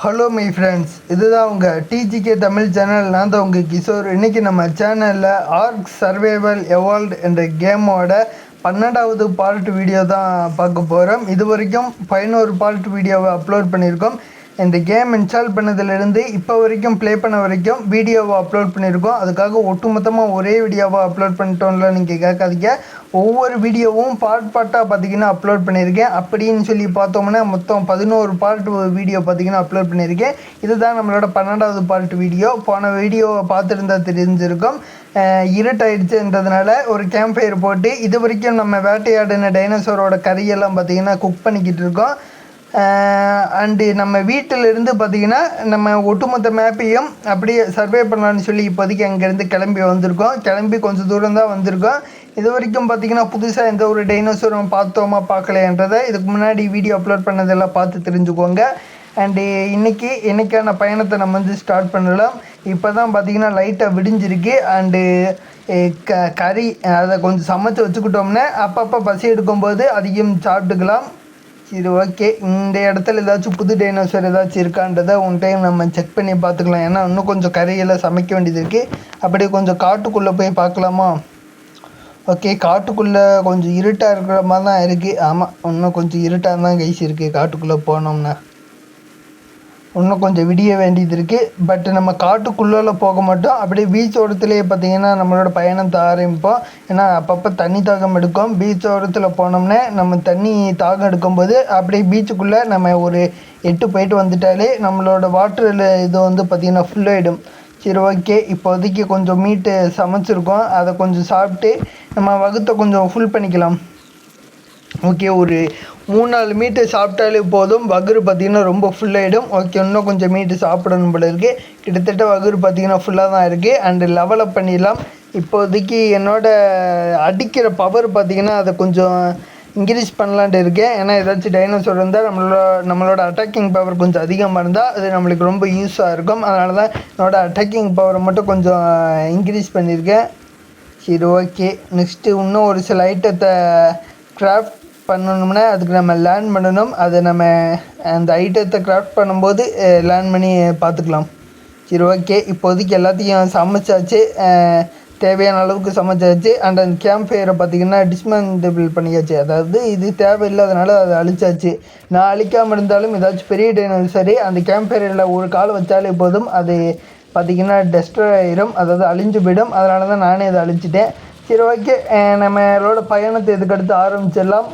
Hello my friends இதுதான் உங்கள் டிஜிகே Tamil channel நான் தான் உங்கள் கிஷோர். இன்றைக்கி நம்ம சேனலில் ஆர்க் சர்வைவல் எவால்டு என்ற கேமோட பன்னெண்டாவது பார்ட் வீடியோ தான் பார்க்க போகிறோம் இது வரைக்கும் பதினோரு பார்ட் வீடியோவை அப்லோட் பண்ணியிருக்கோம். இந்த கேம் இன்ஸ்டால் பண்ணதுலேருந்து இப்போ வரைக்கும் ப்ளே பண்ண வரைக்கும் வீடியோவை அப்லோட் பண்ணியிருக்கோம் அதுக்காக ஒட்டுமொத்தமாக ஒரே வீடியோவை அப்லோட் பண்ணிட்டோம்ல நீங்கள் கேட்காதீங்க. ஒவ்வொரு வீடியோவும் பார்ட் பார்ட்டாக பார்த்தீங்கன்னா அப்லோட் பண்ணியிருக்கேன். அப்படின்னு சொல்லி பார்த்தோம்னா மொத்தம் பதினோரு பார்ட் வீடியோ பார்த்தீங்கன்னா அப்லோட் பண்ணியிருக்கேன். இதுதான் நம்மளோட பன்னெண்டாவது பார்ட் வீடியோ போன வீடியோவை பார்த்துருந்தா தெரிஞ்சிருக்கும். இருட்டாயிடுச்சுன்றதுனால ஒரு கேம்ப் ஃபயர் போட்டு இது வரைக்கும் நம்ம வேட்டையாடின டைனோசரோட கறியெல்லாம் பார்த்தீங்கன்னா குக் பண்ணிக்கிட்டு இருக்கோம். அண்டு நம்ம வீட்டிலிருந்து பார்த்தீங்கன்னா நம்ம ஒட்டுமொத்த மேப்பையும் அப்படியே சர்வே பண்ணலான்னு சொல்லி இப்போதைக்கு அங்கேருந்து கிளம்பி வந்திருக்கோம். கிளம்பி கொஞ்சம் தூரம் தான் வந்திருக்கோம். இது வரைக்கும் பார்த்தீங்கன்னா புதுசாக எந்த ஒரு டைனோசரும் பார்த்தோமா பார்க்கலையன்றதை இதுக்கு முன்னாடி வீடியோ அப்லோட் பண்ணதெல்லாம் பார்த்து தெரிஞ்சுக்கோங்க. அண்டு இன்றைக்கி இன்னைக்கான பயணத்தை நம்ம வந்து ஸ்டார்ட் பண்ணலாம். இப்போ தான் பார்த்தீங்கன்னா லைட்டாக விடிஞ்சிருக்கு. அண்டு க கறி அதை கொஞ்சம் சமைச்சு வச்சுக்கிட்டோம்னா அப்பப்போ பசி எடுக்கும்போது அதிகம் சாப்பிட்டுக்கலாம். சரி ஓகே இந்த இடத்துல ஏதாச்சும் புது டைனோசர் ஏதாச்சும் இருக்கான்றதை ஒன் டைம் நம்ம செக் பண்ணி பார்த்துக்கலாம். ஏன்னா இன்னும் கொஞ்சம் கறியெல்லாம் சமைக்க வேண்டியது இருக்குது அப்படியே கொஞ்சம் காட்டுக்குள்ளே போய் பார்க்கலாமா? ஓகே காட்டுக்குள்ளே கொஞ்சம் இருட்டாக இருக்கிற மாதிரி தான் இருக்குது ஆமாம் இன்னும் கொஞ்சம் இருட்டாக தான் கைஸ் இருக்குது காட்டுக்குள்ளே போனோம்னா. இன்னும் கொஞ்சம் விடிய வேண்டியது இருக்குது பட் நம்ம காட்டுக்குள்ளே போக மாட்டோம். அப்படியே பீச் ஓரத்துலேயே பார்த்தீங்கன்னா நம்மளோட பயணத்தை ஆரம்பிப்போம் ஏன்னா அப்பப்போ தண்ணி தாகம் எடுக்கும். பீச் ஓரத்தில் போனோம்னா நம்ம தண்ணி தாகம் எடுக்கும்போது அப்படியே பீச்சுக்குள்ளே நம்ம ஒரு எட்டு போயிட்டு வந்துட்டாலே நம்மளோட வாட்டரில் இது வந்து பார்த்திங்கன்னா ஃபுல்லாகிடும் சரி ஓகே இப்போதைக்கு கொஞ்சம் மீட்டு சமைச்சிருக்கோம். அதை கொஞ்சம் சாப்பிட்டு நம்ம வகுத்தை கொஞ்சம் ஃபுல் பண்ணிக்கலாம். ஓகே ஒரு மூணு நாலு மீட்டு சாப்பிட்டாலே போதும். வகுறு பார்த்திங்கன்னா ரொம்ப ஃபுல்லாகிடும் ஓகே இன்னும் கொஞ்சம் மீட்டு சாப்பிடணும் போல இருக்குது கிட்டத்தட்ட வகுறு பார்த்திங்கன்னா ஃபுல்லாக தான் இருக்குது அண்டு லெவலப் பண்ணிடலாம். இப்போதைக்கு என்னோடய அடிக்கிற பவர் பார்த்திங்கன்னா அதை கொஞ்சம் இன்க்ரீஸ் பண்ணலான்ட்டு இருக்கேன். ஏன்னா ஏதாச்சும் டைனோசர் இருந்தால் நம்மளோட நம்மளோட அட்டாக்கிங் பவர் கொஞ்சம் அதிகமாக இருந்தால் அது நம்மளுக்கு ரொம்ப யூஸாக இருக்கும். அதனால தான் என்னோடய அட்டாக்கிங் பவரை மட்டும் கொஞ்சம் இன்க்ரீஸ் பண்ணியிருக்கேன். சரி ஓகே நெக்ஸ்ட்டு இன்னும் ஒரு சில ஐட்டத்தை கிராஃப்ட் பண்ணணும்னா அதுக்கு நம்ம லேர்ன் பண்ணணும். அதை நம்ம அந்த ஐட்டத்தை கிராஃப்ட் பண்ணும்போது லேர்ன் பண்ணி பார்த்துக்கலாம். சரி ஓகே இப்போதைக்கு எல்லாத்தையும் சமைச்சாச்சு. தேவையான அளவுக்கு சமைச்சாச்சு. அண்ட் அந்த கேம்ப் ஃபயரை பார்த்திங்கன்னா டிஸ்மேண்டபிள் பண்ணியாச்சு. அதாவது இது தேவையில்லாதனால அதை அழிச்சாச்சு. நான் அழிக்காமல் இருந்தாலும் ஏதாச்சும் பெரிய டைனோசரி அந்த கேம்ப் ஃபயரில் ஒரு கால் வச்சாலே போதும். அது பார்த்திங்கன்னா டெஸ்ட்ராய் ஆயிரும். அதாவது அழிஞ்சு போயிடும். அதனால தான் நானே அதை அழிச்சிட்டேன். சரி ஓகே நம்மளோட பயணத்தை இதுக்கடுத்து ஆரம்பிச்சிடலாம்.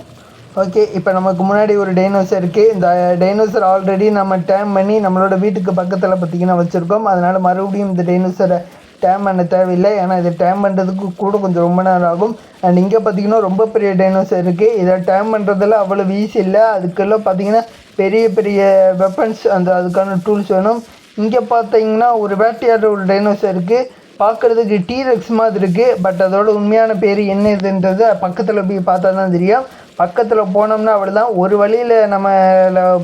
ஓகே இப்போ நமக்கு முன்னாடி ஒரு டைனோசர் இருக்குது இந்த டைனோசர் ஆல்ரெடி நம்ம டேம் பண்ணி நம்மளோட வீட்டுக்கு பக்கத்தில் பார்த்திங்கன்னா வச்சுருக்கோம். அதனால் மறுபடியும் இந்த டைனோசரை டேம் பண்ண தேவையில்லை. ஏன்னா இதை டேம் பண்ணுறதுக்கு கூட கொஞ்சம் ரொம்ப நேரம் ஆகும். அண்ட் இங்கே பார்த்தீங்கன்னா ரொம்ப பெரிய டைனோசர் இருக்குது இதை டேம் பண்ணுறதுல அவ்வளோ ஈஸி இல்லை. அதுக்கெல்லாம் பார்த்தீங்கன்னா பெரிய பெரிய வெப்பன்ஸ் அந்த அதுக்கான டூல்ஸ் வேணும். இங்கே பார்த்தீங்கன்னா ஒரு வேட்டையாடுற ஒரு டைனோசர் இருக்குது பார்க்குறதுக்கு டீரெக்ஸ் மாதிரி இருக்குது பட் அதோட உண்மையான பேர் என்ன இதுன்றது பக்கத்தில் போய் பார்த்தா தான் தெரியும். பக்கத்தில் போனோம்னா அவ்வளோதான் ஒரு வழியில் நம்ம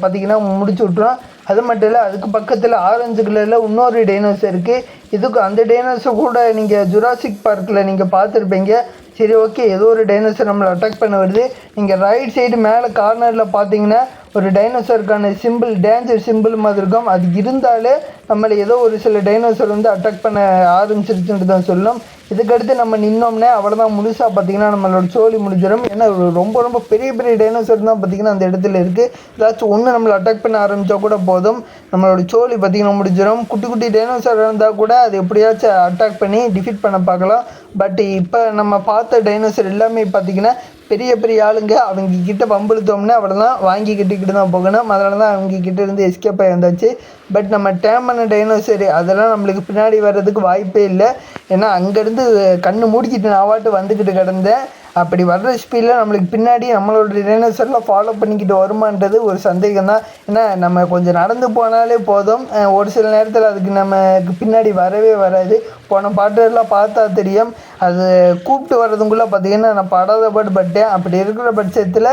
பார்த்திங்கன்னா முடிச்சு விட்ருவோம் அது மட்டும் இல்லை அதுக்கு பக்கத்தில் ஆரஞ்சு கலரில் இன்னொரு டைனோஸ் இருக்குது இதுக்கு அந்த டைனோஸை கூட நீங்கள் ஜுராசிக் பார்க்கில் நீங்கள் பார்த்துருப்பீங்க. சரி ஓகே ஏதோ ஒரு டைனோசர் நம்மளை அட்டாக் பண்ண வருது. நீங்கள் ரைட் சைடு மேலே கார்னரில் பார்த்தீங்கன்னா ஒரு டைனோசருக்கான சிம்பிள் டேஞ்சர் சிம்பிள் மாதிரி இருக்கும். அது இருந்தாலே நம்மளை ஏதோ ஒரு சில டைனோசர் வந்து அட்டாக் பண்ண ஆரம்பிச்சிருச்சுன்ட்டு தான் சொல்லணும் இதுக்கடுத்து நம்ம நின்னோம்னே அவ்வளோதான் முழுசாக பார்த்தீங்கன்னா நம்மளோட சோழி முடிஞ்சிடும். ஏன்னா ரொம்ப ரொம்ப பெரிய பெரிய டைனோசர் தான் பார்த்தீங்கன்னா அந்த இடத்துல இருக்குது ஏதாச்சும் ஒன்று நம்மளை அட்டாக் பண்ண ஆரம்பித்தா கூட போதும். நம்மளோட சோழி பார்த்தீங்கன்னா முடிஞ்சிடும். குட்டி குட்டி டைனோசர் இருந்தால் கூட அது எப்படியாச்சும் அட்டாக் பண்ணி டிஃபீட் பண்ண பார்க்கலாம். பட் இப்போ நம்ம பார்த்த டைனோசர் எல்லாமே பார்த்தீங்கன்னா பெரிய பெரிய ஆளுங்க அவங்க கிட்ட பம்புழுத்தோம்னா அவ்வளோதான் வாங்கி கட்டிக்கிட்டு தான் போகணும். அதனால தான் அவங்க கிட்ட இருந்து எஸ்கேப் ஆகி வந்தாச்சு. பட் நம்ம டேம் பண்ண டைனோசரி அதெல்லாம் நம்மளுக்கு பின்னாடி வர்றதுக்கு வாய்ப்பே இல்லை. ஏன்னா அங்கேருந்து கண்ணு மூடிக்கிட்டு நான் வாட்டு வந்துக்கிட்டு கிடந்தேன். அப்படி வர்ற ஸ்பீடில் நம்மளுக்கு பின்னாடி நம்மளோட டைனோசர்லாம் ஃபாலோ பண்ணிக்கிட்டு வருமான்றது ஒரு சந்தேகம் தான் ஏன்னா நம்ம கொஞ்சம் நடந்து போனாலே போதும். ஒரு சில நேரத்தில் அதுக்கு நமக்கு பின்னாடி வரவே வராது. போன பாட்டெல்லாம் பார்த்தா தெரியும். அது கூப்பிட்டு வர்றதுக்குள்ளே பார்த்தீங்கன்னா நான் படாத பாடு பட்டேன். அப்படி இருக்கிற பட்சத்தில்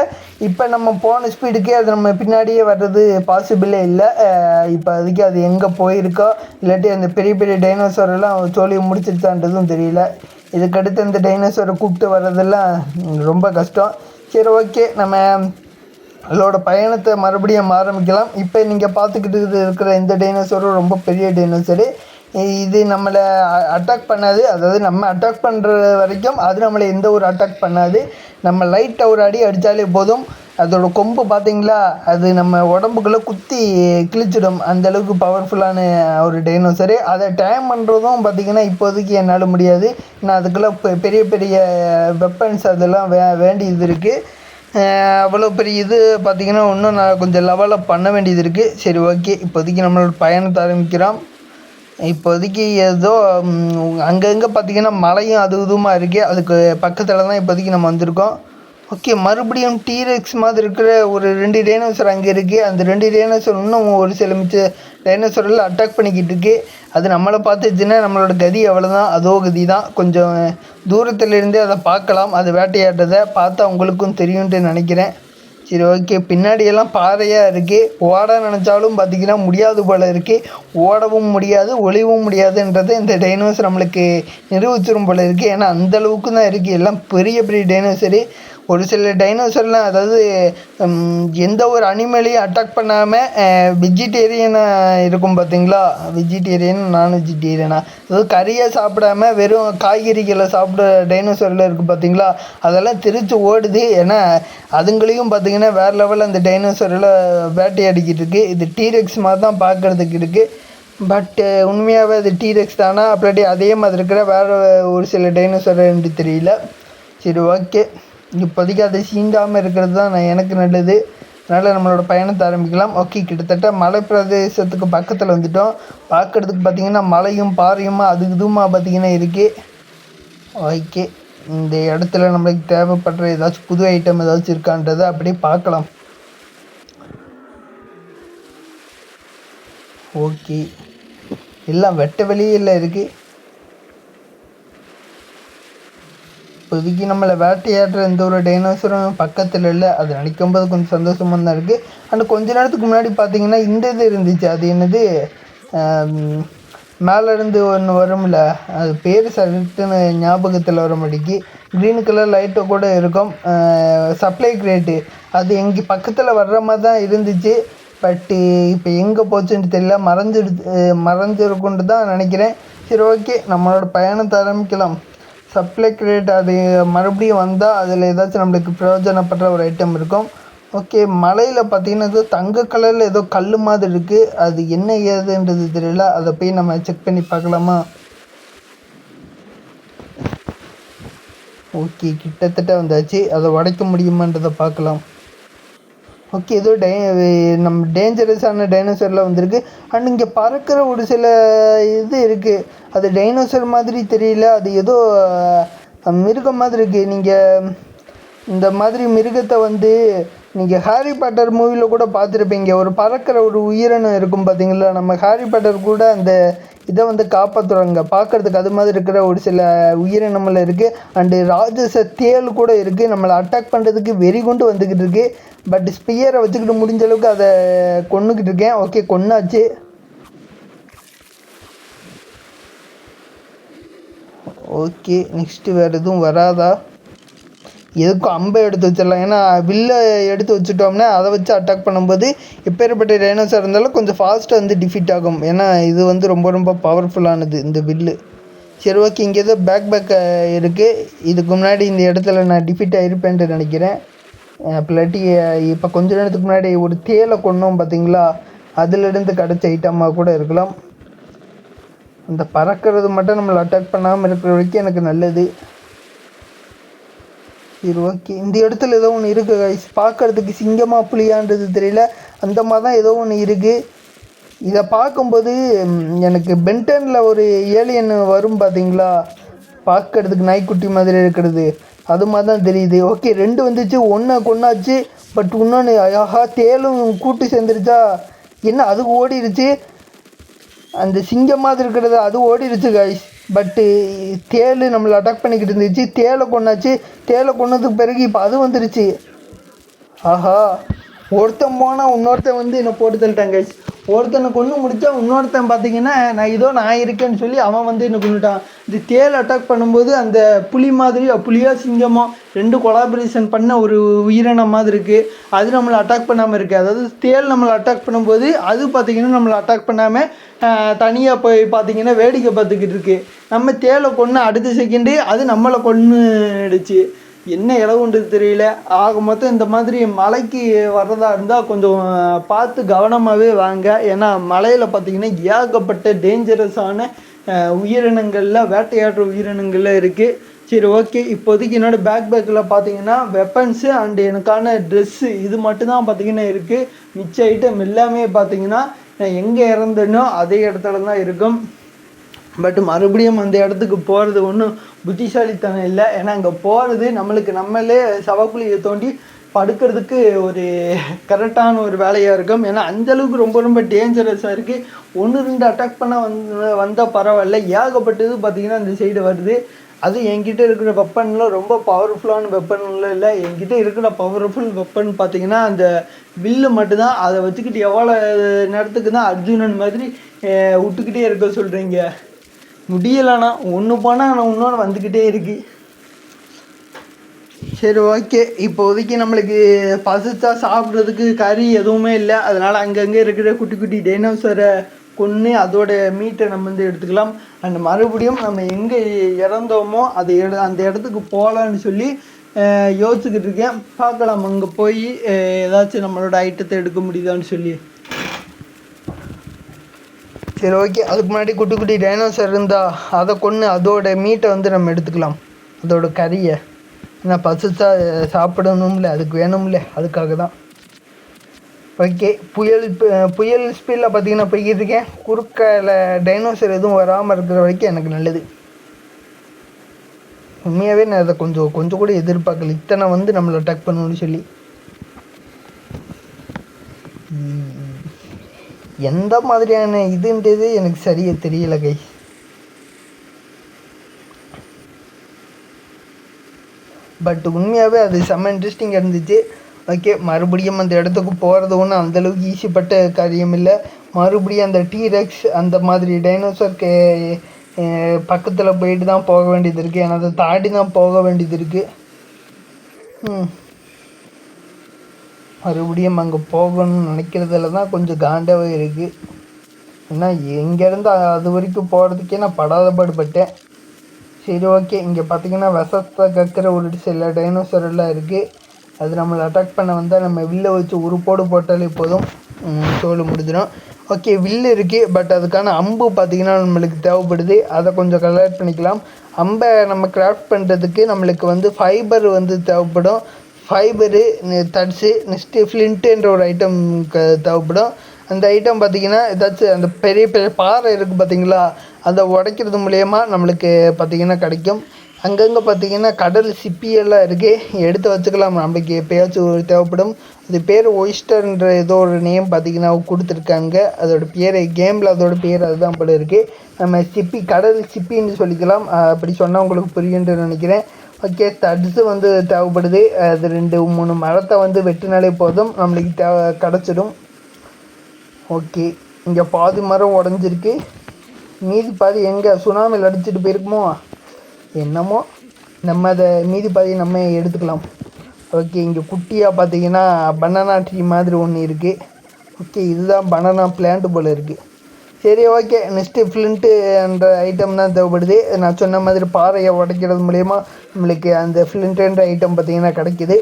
இப்போ நம்ம போன ஸ்பீடுக்கே அது நம்ம பின்னாடியே வர்றது பாசிபிளே இல்லை. இப்போ அதுக்கு அது எங்கே போயிருக்கோ? இல்லாட்டி அந்த பெரிய பெரிய டைனோசர் எல்லாம் சொல்லி முடிச்சிருச்சான்றதும் தெரியல. இதுக்கடுத்து இந்த டைனோசரை கூப்பிட்டு வர்றதெல்லாம் ரொம்ப கஷ்டம். சரி ஓகே நம்ம அதோட பயணத்தை மறுபடியும் ஆரம்பிக்கலாம். இப்போ நீங்கள் பார்த்துக்கிட்டு இருக்கிற இந்த டைனோசரும் ரொம்ப பெரிய டைனோசரு இது நம்மளை அட்டாக் பண்ணாது. அதாவது நம்ம அட்டாக் பண்ணுற வரைக்கும் அது நம்மளை எந்த ஒரு அட்டாக் பண்ணாது. நம்ம லைட் ஒரு அடி அடித்தாலே போதும். அதோட கொம்பு பார்த்தீங்களா அது நம்ம உடம்புக்குள்ளே குத்தி கிழிச்சிடும். அந்தளவுக்கு பவர்ஃபுல்லான ஒரு டைனோசரு அதை டைம் பண்ணுறதும் பார்த்திங்கன்னா இப்போதைக்கு என்னால் முடியாது. நான் அதுக்குள்ளே பெ- பெரிய பெரிய வெப்பன்ஸ் அதெல்லாம் வே வேண்டியது இருக்குது அவ்வளோ பெரிய இது பார்த்திங்கன்னா இன்னும் நான் கொஞ்சம் லெவலப் பண்ண வேண்டியது இருக்குது சரி ஓகே இப்போதைக்கு நம்மளோட பயணத்தை ஆரம்பிக்கிறோம். இப்போதைக்கு ஏதோ அங்கங்கே பார்த்தீங்கன்னா மலையும் அது இதுமாக இருக்குது அதுக்கு பக்கத்தில் தான் இப்போதைக்கு நம்ம வந்திருக்கோம். ஓகே மறுபடியும் டீரெக்ஸ் மாதிரி இருக்கிற ஒரு ரெண்டு டைனோசர் அங்கே இருக்குது அந்த ரெண்டு டைனோசர் இன்னும் ஒரு சில மிச்ச டைனோசரில் அட்டாக் பண்ணிக்கிட்டு இருக்கு. அது நம்மளை பார்த்துச்சுன்னா நம்மளோட கதி அவ்வளோதான் அதோ கதி தான் கொஞ்சம் தூரத்துலேருந்தே அதை பார்க்கலாம் அது வேட்டையாடுறதை பார்த்தா உங்களுக்கும் தெரியும்ட்டு நினைக்கிறேன். சரி ஓகே பின்னாடியெல்லாம் பாறையாக இருக்குது ஓட நினச்சாலும் பார்த்திங்கன்னா முடியாது போல் இருக்குது ஓடவும் முடியாது ஒளிவும் முடியாதுன்றது இந்த டைனோசர் நம்மளுக்கு நிரூபிச்சிரும் போல் இருக்குது ஏன்னா அந்த அளவுக்கு தான் இருக்குது எல்லாம் பெரிய பெரிய டைனோசரு ஒரு சில டைனோசர்லாம் அதாவது எந்த ஒரு அனிமலையும் அட்டாக் பண்ணாமல் வெஜிடேரியனாக இருக்கும் பார்த்தீங்களா வெஜிடேரியன் நான் வெஜிடேரியனா அதாவது கறியை சாப்பிடாம வெறும் காய்கறிகளை சாப்பிட டைனோசரில் இருக்குது பார்த்தீங்களா அதெல்லாம் திருச்சி ஓடுது. ஏன்னா அதுங்களையும் பார்த்தீங்கன்னா வேறு லெவலில் அந்த டைனோசரில் வேட்டையாடிக்கிட்டு இருக்குது இது டீரெக்ஸ் மாதிரி தான் பார்க்குறதுக்கு இருக்குது பட்டு உண்மையாகவே அது டீரெக்ஸ் தானா? அப்படி அதே மாதிரி இருக்கிற வேறு ஒரு சில டைனோசர் என்று தெரியல. சரி ஓகே இப்போதைக்கு அதை சீண்டாமல் இருக்கிறது தான் நான் எனக்கு நல்லது. அதனால் நம்மளோட பயணத்தை ஆரம்பிக்கலாம். ஓகே கிட்டத்தட்ட மலை பிரதேசத்துக்கு பக்கத்தில் வந்துட்டோம். பார்க்குறதுக்கு பார்த்தீங்கன்னா மலையும் பாறையுமா அது இதுமா பார்த்தீங்கன்னா இருக்குது ஓகே இந்த இடத்துல நம்மளுக்கு தேவைப்படுற ஏதாச்சும் புது ஐட்டம் ஏதாச்சும் இருக்கான்றதை அப்படியே பார்க்கலாம். ஓகே எல்லாம் வெட்ட வெளியில் இருக்குது இப்போதைக்கு நம்மளை வேட்டையாடுற எந்த ஒரு டைனோசரும் பக்கத்தில் இல்லை. அது நினைக்கும் போது கொஞ்சம் சந்தோஷமாக தான் இருக்குது அண்ட் கொஞ்ச நேரத்துக்கு முன்னாடி பார்த்தீங்கன்னா இந்த இது இருந்துச்சு. அது என்னது? மேலேருந்து ஒன்று வரும்ல. அது பேர் சட்டுன்னு ஞாபகத்தில் வர மாட்டேங்கி க்ரீன் கலர் லைட்டை கூட இருக்கும். சப்ளை கிரேட்டு அது எங்கே பக்கத்தில் வர்ற மாதிரி தான் இருந்துச்சு. பட்டு இப்போ எங்கே போச்சுன்னு தெரியல. மறைஞ்சிடு மறைஞ்சிருக்குன்ட்டு தான் நினைக்கிறேன். சரி ஓகே நம்மளோட பயணத்தை ஆரம்பிக்கலாம். சப்ளை கிரியேட் அது மறுபடியும் வந்தால் அதில் ஏதாச்சும் நம்மளுக்கு பிரயோஜனப்படுற ஒரு ஐட்டம் இருக்கும். ஓகே மலையில் பார்த்தீங்கன்னா ஏதோ தங்க கலரில் ஏதோ கல் மாதிரி இருக்குது அது என்ன ஏதுன்றது தெரியல. அதை போய் நம்ம செக் பண்ணி பார்க்கலாமா? ஓகே கிட்டத்தட்ட வந்தாச்சு. அதை உடைக்க முடியுமான்றதை பார்க்கலாம். ஓகே ஏதோ டை நம்ம டேஞ்சரஸான டைனோசர்லாம் வந்திருக்கு. அண்ட் இங்கே பறக்கிற ஒரு சில இது இருக்குது அது டைனோசர் மாதிரி தெரியல. அது ஏதோ மிருகம் மாதிரி இருக்குது நீங்கள் இந்த மாதிரி மிருகத்தை வந்து நீங்கள் ஹாரி பாட்டர் மூவியில் கூட பார்த்துருப்பீங்க. ஒரு பறக்கிற ஒரு உயிரினம் இருக்கும் பார்த்தீங்களா நம்ம ஹாரி பாட்டர் கூட அந்த இதை வந்து காப்பாற்றுறாங்க பார்க்கறதுக்கு அது மாதிரி இருக்கிற ஒரு சில உயிரினங்கள் இருக்குது அண்டு ராஜச தேள் கூட இருக்குது நம்மளை அட்டாக் பண்ணுறதுக்கு வெறி கொண்டு வந்துக்கிட்டு இருக்கு. பட் ஸ்பியரை வச்சுக்கிட்டு முடிஞ்ச அளவுக்கு அதை கொண்டுக்கிட்டு இருக்கேன். ஓகே கொன்னாச்சு. ஓகே நெக்ஸ்ட்டு வேறு எதுவும் வராதா? எதுக்கும் அம்பை எடுத்து வச்சிடலாம். ஏன்னா வில்லை எடுத்து வச்சுட்டோம்னா அதை வச்சு அட்டாக் பண்ணும்போது எப்பேற்பட்ட டைனோசர் இருந்தாலும் கொஞ்சம் ஃபாஸ்ட்டாக வந்து டிஃபீட் ஆகும். ஏன்னா இது வந்து ரொம்ப ரொம்ப பவர்ஃபுல்லானது இந்த வில்லு. சரி ஓகே இங்கே ஏதோ பேக் பேக் இருக்குது இதுக்கு முன்னாடி இந்த இடத்துல நான் டிஃபீட் ஆகிருப்பேன்ட்டு நினைக்கிறேன். பிள்ளாட்டி இப்போ கொஞ்ச நேரத்துக்கு முன்னாடி ஒரு தேலை கொண்டோம் பார்த்தீங்களா அதிலிருந்து கிடச்ச ஐட்டமாக கூட இருக்கலாம். அந்த பறக்கிறது மட்டும் நம்மளை அட்டாக் பண்ணாமல் இருக்கிற வரைக்கும் எனக்கு நல்லது. சரி ஓகே. இந்த இடத்துல ஏதோ ஒன்று இருக்குது கைஸ் பார்க்கறதுக்கு சிங்கமா புளியான்றது தெரியல. அந்த மாதிரி தான் ஏதோ ஒன்று இருக்குது இதை பார்க்கும்போது எனக்கு பென்டனில் ஒரு ஏலியன் வரும் பார்த்தீங்களா பார்க்கறதுக்கு நாய்க்குட்டி மாதிரி இருக்கிறது. அது மாதிரி தான் தெரியுது. ஓகே ரெண்டு வந்துச்சு. ஒன்றை கொண்டாச்சு பட் இன்னொன்று ஆஹா தேலும் கூட்டு சேர்ந்துருச்சா? என்ன அது ஓடிடுச்சு அந்த சிங்கம் மாதிரி இருக்கிறது அது ஓடிடுச்சு காய்ஸ் பட்டு uh, தேள் நம்மளை அட்டாக் பண்ணிக்கிட்டு இருந்துச்சு. தேலை கொண்டாச்சு தேலை கொண்டதுக்கு பிறகு இப்போ அது வந்துருச்சு. ஆஹா. ஒருத்தன் போனால் இன்னொருத்தன் வந்து என்னை போட்டு தள்ளிட்டாங்க. ஒருத்தனை கொன்று முடித்தா இன்னொருத்தன் பார்த்தீங்கன்னா நான் இதோ நான் இருக்கேன்னு சொல்லி அவன் வந்து என்ன கொண்டுட்டான் இந்த தேல் அட்டாக் பண்ணும்போது அந்த புலி மாதிரி புலியா சிங்கமோ ரெண்டு கொலாபரேஷன் பண்ண ஒரு உயிரினம் மாதிரி இருக்குது அது நம்மளை அட்டாக் பண்ணாமல் இருக்குது அதாவது தேல் நம்மளை அட்டாக் பண்ணும்போது அது பார்த்தீங்கன்னா நம்மளை அட்டாக் பண்ணாமல் தனியாக போய் பார்த்தீங்கன்னா வேடிக்கை பார்த்துக்கிட்டு இருக்குது நம்ம தேலை கொன்று அடுத்த செகண்டு அது நம்மளை கொன்னுடுச்சு. என்ன இலவுன்றது தெரியல. ஆக மொத்தம் இந்த மாதிரி மலைக்கு வர்றதா இருந்தால் கொஞ்சம் பார்த்து கவனமாகவே வாங்க. ஏன்னா மலையில் பார்த்தீங்கன்னா ஏகப்பட்ட டேஞ்சரஸான உயிரினங்களில் வேட்டையாடுற உயிரினங்கள்லாம் இருக்குது சரி ஓகே இப்போதைக்கு என்னோடய பேக் பேக்கில் பார்த்தீங்கன்னா வெப்பன்ஸு அண்டு எனக்கான ட்ரெஸ்ஸு இது மட்டும்தான் பார்த்தீங்கன்னா இருக்குது மிச்ச ஐட்டம் எல்லாமே பார்த்தீங்கன்னா நான் எங்கே இறந்தேனோ அதே இடத்துல தான் இருக்கும். பட் மறுபடியும் அந்த இடத்துக்கு போகிறது ஒன்றும் புத்திசாலித்தனம் இல்லை. ஏன்னா அங்கே போகிறது நம்மளுக்கு நம்மளே சவக்குழியை தோண்டி படுக்கிறதுக்கு ஒரு கரெக்டான ஒரு வேலையாக இருக்கும். ஏன்னா அந்தளவுக்கு ரொம்ப ரொம்ப டேஞ்சரஸாக இருக்குது ஒன்று ரெண்டு அட்டாக் பண்ண வந்து வந்தால் பரவாயில்ல. ஏகப்பட்டது பார்த்திங்கன்னா அந்த சைடு வருது. அது என்கிட்ட இருக்கிற வெப்பனில் ரொம்ப பவர்ஃபுல்லான வெப்பன்லாம் இல்லை. என்கிட்ட இருக்கிற பவர்ஃபுல் வெப்பன் பார்த்தீங்கன்னா அந்த வில்லு மட்டும்தான். அதை வச்சுக்கிட்டு எவ்வளோ நேரத்துக்கு தான் அர்ஜுனன் மாதிரி விட்டுக்கிட்டே இருக்க சொல்கிறீங்க முடியலைண்ணா ஒன்று போனால் ஆனால் இன்னொன்று வந்துக்கிட்டே இருக்குது சரி ஓகே இப்போதைக்கு நம்மளுக்கு பசிச்சா சாப்பிட்றதுக்கு கறி எதுவுமே இல்லை. அதனால் அங்கங்கே இருக்கிற குட்டி குட்டி டைனோசரை கொன்று அதோட மீட்டை நம்ம வந்து எடுத்துக்கலாம். அண்ட் மறுபடியும் நம்ம எங்கே இறந்தோமோ அது எடு அந்த இடத்துக்கு போகலான்னு சொல்லி யோசிச்சுக்கிட்டு இருக்கேன். பார்க்கலாம் அங்கே போய் ஏதாச்சும் நம்மளோட ஐட்டத்தை எடுக்க முடியுதான்னு சொல்லி. சரி ஓகே அதுக்கு முன்னாடி குட்டி குட்டி டைனோசர் இருந்தால் அதை கொன்று அதோட மீட்டை வந்து நம்ம எடுத்துக்கலாம். அதோட கறியை. ஏன்னா பசிச்சா சாப்பிடணும்ல அதுக்கு வேணும்ல அதுக்காக தான் ஓகே புயல் புயல் ஸ்பீடில் பார்த்தீங்கன்னா போய்கிட்டு இருக்கேன். குறுக்கில் டைனோசர் எதுவும் வராமல் இருக்கிற வரைக்கும் எனக்கு நல்லது. உண்மையாகவே நான் அதை கொஞ்சம் கொஞ்சம் கூட எதிர்பார்க்கல. இத்தனை வந்து நம்மளை அட்டாக் பண்ணணும்னு சொல்லி. எந்த மாதிரியான இதுன்றது எனக்கு சரியாக தெரியல கை. பட் உண்மையாகவே அது செம்ம இன்ட்ரெஸ்டிங்காக இருந்துச்சு. ஓகே மறுபடியும் அந்த இடத்துக்கு போகிறது ஒன்றும் அந்தளவுக்கு ஈஸிப்பட்ட காரியம் இல்லை. மறுபடியும் அந்த டீரெக்ஸ் அந்த மாதிரி டைனோசருக்கு பக்கத்தில் போயிட்டு தான் போக வேண்டியது இருக்குது ஏன்னா அதை தாண்டி தான் போக வேண்டியது இருக்குது ம். மறுபடியும் அங்கே போகணும்னு நினைக்கிறதுல தான் கொஞ்சம் காண்டாகவே இருக்குது ஏன்னா இங்கேருந்து அது வரைக்கும் போகிறதுக்கே நான் படாத பாடுபட்டேன். சரி ஓகே. இங்கே பார்த்தீங்கன்னா விஷத்தை கக்கிற ஒரு சில டைனோசரெல்லாம் இருக்குது அது நம்மளை அட்டாக் பண்ண வந்தால் நம்ம வில்லை வச்சு உருப்போடு போட்டாலே போதும். தோல் முடிஞ்சிடும். ஓகே வில்லு இருக்குது பட் அதுக்கான அம்பு பார்த்திங்கன்னா நம்மளுக்கு தேவைப்படுது. அதை கொஞ்சம் கலெக்ட் பண்ணிக்கலாம். அம்பை நம்ம கிராஃப்ட் பண்ணுறதுக்கு நம்மளுக்கு வந்து ஃபைபர் வந்து தேவைப்படும். ஃபைபரு தட்ஸு நெக்ஸ்ட்டு ஃப்ளின்ட்டுன்ற ஒரு ஐட்டம் க தேவைப்படும். அந்த ஐட்டம் பார்த்திங்கன்னா ஏதாச்சும் அந்த பெரிய பெரிய பாறை இருக்குது பார்த்திங்களா அதை உடைக்கிறது மூலயமா நம்மளுக்கு பார்த்திங்கன்னா கிடைக்கும். அங்கங்கே பார்த்திங்கன்னா கடல் சிப்பியெல்லாம் இருக்குது எடுத்து வச்சுக்கலாம் நம்மளுக்கு எப்போயாச்சும் ஒரு தேவைப்படும். அது பேர் ஒயிஸ்டர்ன்ற ஏதோ ஒரு நேம் பார்த்திங்கன்னா கொடுத்துருக்காங்க. அதோட பேர் கேமில் அதோட பேர் அதுதான் போல இருக்குது நம்ம சிப்பி கடல் சிப்பின்னு சொல்லிக்கலாம். அப்படி சொன்னால் உங்களுக்கு புரியுன்னு நினைக்கிறேன். ஓகே தட்ஸு வந்து தேவைப்படுது. அது ரெண்டு மூணு மரத்தை வந்து வெட்டினாலே போதும். நம்மளுக்கு தேவை கிடச்சிடும். ஓகே. இங்கே பாதி மரம் உடஞ்சிருக்கு. மீதி பாதி எங்கே? சுனாமியில் அடிச்சுட்டு போயிருக்குமோ? என்னமோ? நம்ம அதை மீதி பாதி நம்ம எடுத்துக்கலாம். ஓகே இங்கே குட்டியாக பார்த்தீங்கன்னா பனானா ட்ரீ மாதிரி ஒன்று இருக்குது ஓகே இதுதான் பனானா பிளான்ட் போல் இருக்குது சரி ஓகே நெக்ஸ்ட்டு ஃப்ளிண்ட்டுன்ற ஐட்டம் தான் தேவைப்படுது. நான் சொன்ன மாதிரி பாறையை உடைக்கிறது மூலயமா நம்மளுக்கு அந்த ஃப்ளிண்ட்டுன்ற ஐட்டம் பார்த்திங்கன்னா கிடைக்கிது.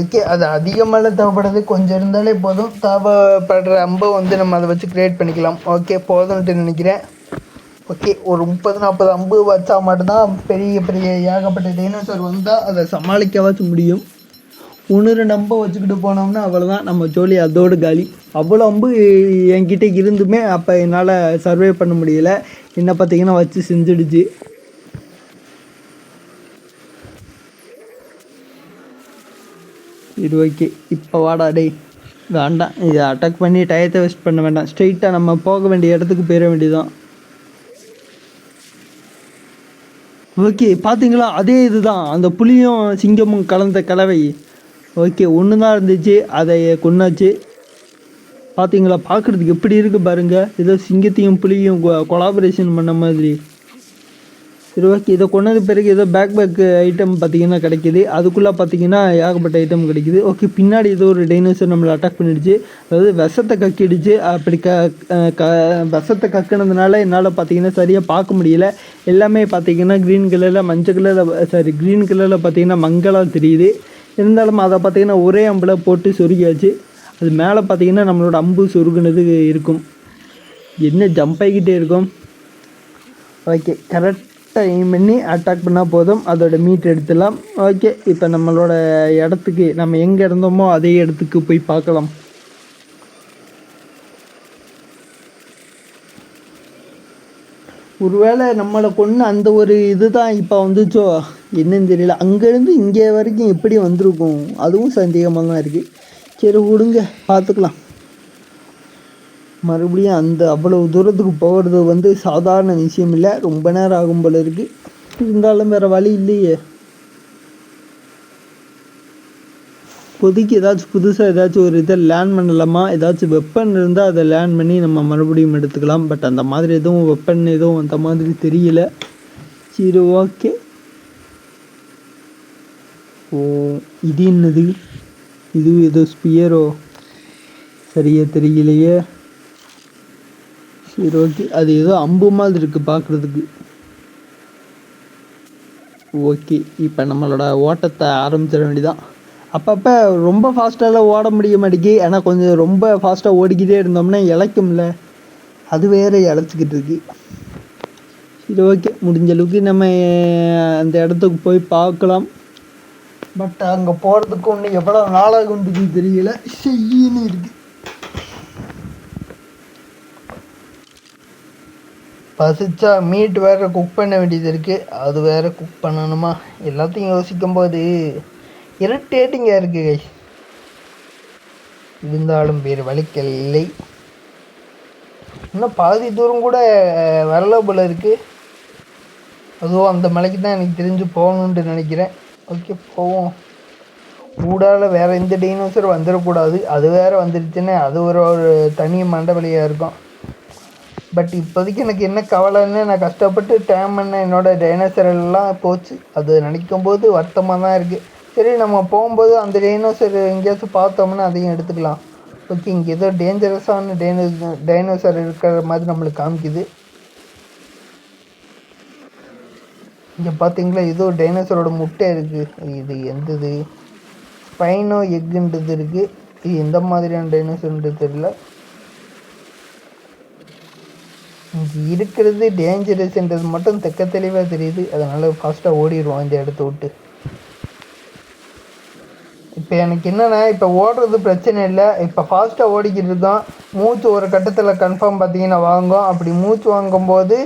ஓகே அது அதிகமாக தேவைப்படுது. கொஞ்சம் இருந்தாலே போதும். தேவைப்படுற அம்பை வந்து நம்ம அதை வச்சு க்ரியேட் பண்ணிக்கலாம். ஓகே போதும்ன்ட்டு நினைக்கிறேன். ஓகே ஒரு முப்பது நாற்பது அம்பு வச்சா மட்டும்தான் பெரிய பெரிய ஏகப்பட்ட டைனோசர் வந்தால் அதை சமாளிக்கவாச்சும் முடியும். ஒன்று நம்ப வச்சுக்கிட்டு போனோம்னா அவ்வளோதான் நம்ம ஜோலி அதோடு காலி. அவ்வளோ அம்பு என்கிட்ட இருந்துமே அப்போ என்னால் சர்வே பண்ண முடியல. என்ன பார்த்தீங்கன்னா வச்சு செஞ்சிடுச்சு. இது ஓகே இப்போ வாடா டேய். வேண்டாம். இதை அட்டாக் பண்ணி டயத்தை வேஸ்ட் பண்ண வேண்டாம். ஸ்ட்ரெயிட்டாக நம்ம போக வேண்டிய இடத்துக்கு போயிட வேண்டியதான் ஓகே பார்த்தீங்களா அதே இதுதான். அந்த புளியும் சிங்கமும் கலந்த கலவை. ஓகே ஒன்று தான் இருந்துச்சு அதை கொண்டாச்சு பார்த்தீங்களா பார்க்குறதுக்கு எப்படி இருக்குது பாருங்கள் ஏதோ சிங்கத்தையும் புலியும் கொலாபரேஷன் பண்ண மாதிரி. சரி ஓகே இதை கொண்டது பிறகு ஏதோ பேக் பேக் ஐட்டம் பார்த்தீங்கன்னா கிடைக்கிது. அதுக்குள்ளே பார்த்தீங்கன்னா ஏகப்பட்ட ஐட்டம் கிடைக்கிது. ஓகே பின்னாடி ஏதோ ஒரு டைனோசர் நம்மளை அட்டாக் பண்ணிடுச்சு. அதாவது விஷத்தை கக்கிடுச்சு. அப்படி க க விஷத்தை கக்கினதுனால என்னால் பார்த்தீங்கன்னா சரியாக பார்க்க முடியல. எல்லாமே பார்த்தீங்கன்னா க்ரீன் கலரில் மஞ்சள் கலரில் சாரி க்ரீன் கலரில் பார்த்தீங்கன்னா மங்கலாக தெரியுது. இருந்தாலும் அதை பார்த்தீங்கன்னா ஒரே அம்பில் போட்டு சொருகியாச்சு. அது மேலே பார்த்தீங்கன்னா நம்மளோட அம்பு சொருகுனது இருக்கும். என்ன ஜம்ப் ஆகிக்கிட்டே இருக்கும். ஓகே கரெக்டாக எய்ம் பண்ணி அட்டாக் பண்ணால் போதும். அதோட மீட் எடுத்துடலாம். ஓகே இப்போ நம்மளோட இடத்துக்கு நம்ம எங்கே இருந்தோமோ அதே இடத்துக்கு போய் பார்க்கலாம். ஒருவேளை நம்மளை கொண்டு அந்த ஒரு இதுதான் இப்போ வந்துச்சோ என்னன்னு தெரியல. அங்கேருந்து இங்கே வரைக்கும் எப்படி வந்திருக்கும்? அதுவும் சந்தேகமாக தான் இருக்குது சரி விடுங்க பார்த்துக்கலாம். மறுபடியும் அந்த அவ்வளவு தூரத்துக்கு போகிறது வந்து சாதாரண விஷயம் இல்லை. ரொம்ப நேரம் ஆகும் போல இருக்குது இருந்தாலும் வேறு வழி இல்லையே. இப்போதைக்கு ஏதாச்சும் புதுசாக ஏதாச்சும் ஒரு இதை லேர்ன் பண்ணலாமா? ஏதாச்சும் வெப்பன் இருந்தால் அதை லேர்ன் பண்ணி நம்ம மறுபடியும் எடுத்துக்கலாம். பட் அந்த மாதிரி எதுவும் வெப்பன் எதுவும் அந்த மாதிரி தெரியல. சரி ஓகே ஓ இது என்னது? இது ஏதோ ஸ்பியரோ சரியா தெரியலையே. சரி ஓகே அது ஏதோ அம்பு மாதிரி இருக்குது பார்க்குறதுக்கு. ஓகே இப்போ நம்மளோட ஓட்டத்தை ஆரம்பிச்சிட வேண்டியதான் அப்பப்போ ரொம்ப ஃபாஸ்ட்டாலாம் ஓட முடிய மாட்டேங்கி ஏன்னா கொஞ்சம் ரொம்ப ஃபாஸ்ட்டாக ஓடிக்கிட்டே இருந்தோம்னா இளைக்கும்ல அது வேற இழைச்சிக்கிட்டு இருக்கு. சரி ஓகே முடிஞ்ச அளவுக்கு நம்ம அந்த இடத்துக்கு போய் பார்க்கலாம். பட் அங்கே போகிறதுக்கு ஒன்று எவ்வளோ நாளாகுன்றது தெரியல. செய்யின்னு இருக்கு. பசிச்சா மீட் வேற குக் பண்ண வேண்டியது இருக்கு. அது வேற குக் பண்ணணுமா? எல்லாத்தையும் யோசிக்கும் போது இரிட்டேட்டிங்காக இருக்குது கை இருந்தாலும் வேறு வலிக்கவில்லை இன்னும் பாதி தூரம் கூட வரல இருக்குது அதுவும் அந்த மலைக்கு தான் எனக்கு தெரிஞ்சு போகணுன்ட்டு நினைக்கிறேன். ஓகே போவோம். ஊடால வேறு எந்த டைனோசர் வந்துடக்கூடாது அது வேறு வந்துடுச்சுன்னா அது ஒரு ஒரு தனி மண்டபலியாக இருக்கும். பட் இப்போதைக்கு எனக்கு என்ன கவலைன்னு நான் கஷ்டப்பட்டு டேம் பண்ண என்னோட டைனோசர் எல்லாம் போச்சு. அது நினைக்கும் போது வருத்தமாக தான் இருக்குது சரி நம்ம போகும்போது அந்த டைனோசர் எங்கேயாச்சும் பார்த்தோம்னா அதையும் எடுத்துக்கலாம். ஓகே இங்கே ஏதோ டேஞ்சரஸான டைனோ டைனோசர் இருக்கிற மாதிரி நம்மளுக்கு காமிக்குது. இங்கே பார்த்தீங்களா ஏதோ டைனோசரோட முட்டை இருக்குது இது எந்தது ஸ்பைனோ எக்குன்றது இருக்குது இது எந்த மாதிரியான டைனோசர்ன்றது தெரியல. இங்கே இருக்கிறது டேஞ்சரஸ்ன்றது மட்டும் தெக்க தெளிவாக தெரியுது. அதனால் ஃபாஸ்ட்டாக ஓடிடுவோம் இந்த இடத்த விட்டு. இப்போ எனக்கு என்னென்னா இப்போ ஓடுறது பிரச்சனை இல்லை. இப்போ ஃபாஸ்ட்டாக ஓடிக்கிட்டு இருக்கோம். மூச்சு ஒரு கட்டத்தில் கன்ஃபார்ம் பார்த்தீங்கன்னா வாங்கும். அப்படி மூச்சு வாங்கும்போது